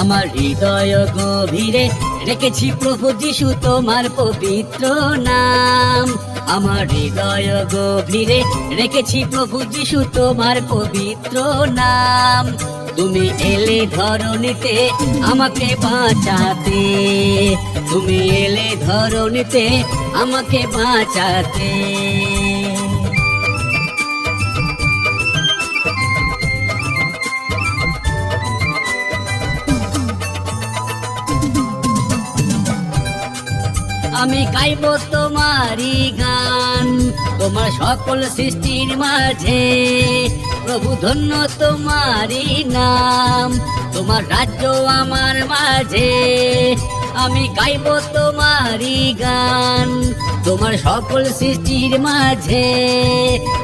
আমার হৃদয় গভীরে রেখেছি প্রভু যিশু তোমার পবিত্র নাম। আমার হৃদয় গভীরে রেখেছি প্রভু যিশু তোমার পবিত্র নাম। তুমি এলে ধরণীতে আমাকে বাঁচাতে। তুমি এলে ধরণীতে আমাকে বাঁচাতে। আমি গাইব তোমারই গান। তোমার সকল সৃষ্টির মাঝে প্রভু ধন্য তোমারই নাম। তোমার রাজ্য আমার মাঝে আমি গাইব তোমারই গান। তোমার সকল সৃষ্টির মাঝে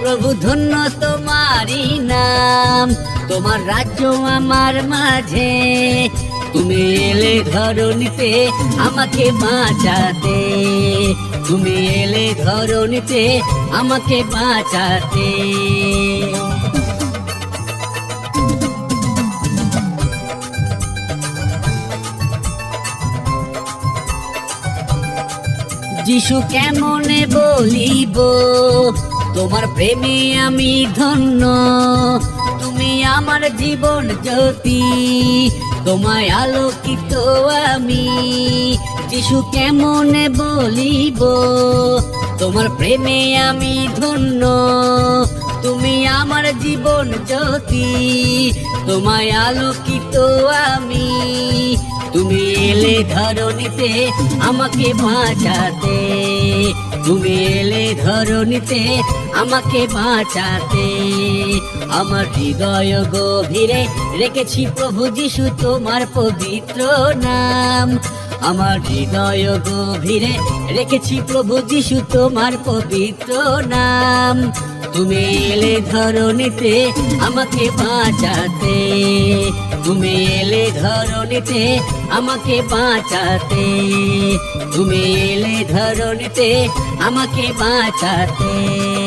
প্রভু ধন্য তোমারই নাম। তোমার রাজ্য আমার মাঝে তুমি এলে ধরণীতে আমাকে বাঁচাতে। তুমি এলে ধরণীতে আমাকে বাঁচাতে। যিশু কেমনে বলিব? তোমার প্রেমে আমি ধন্য। তুমি আমার জীবন জ্যোতি। তোমায় আলোকিত আমি। যিশু কেমনে বলিব? তোমার প্রেমে আমি ধন্য। তুমি আমার জীবন জ্যোতি। তোমায় আলোকিত আমি। তুমি এলে ধরণীতে আমাকে বাঁচাতে। তুমি এলে ধরণীতে আমাকে বাঁচাতে। আমার হৃদয় গভীরে রেখেছি প্রভু যিশু, তোমার পবিত্র নাম। আমার হৃদয় গভীরে রেখেছি প্রভু যিশু, তোমার পবিত্র নাম। তুমি এলে ধরণীতে আমাকে বাঁচাতে। তুমি এলে ধরণীতে আমাকে বাঁচাতে। তুমি এলে ধরণীতে আমাকে বাঁচাতে।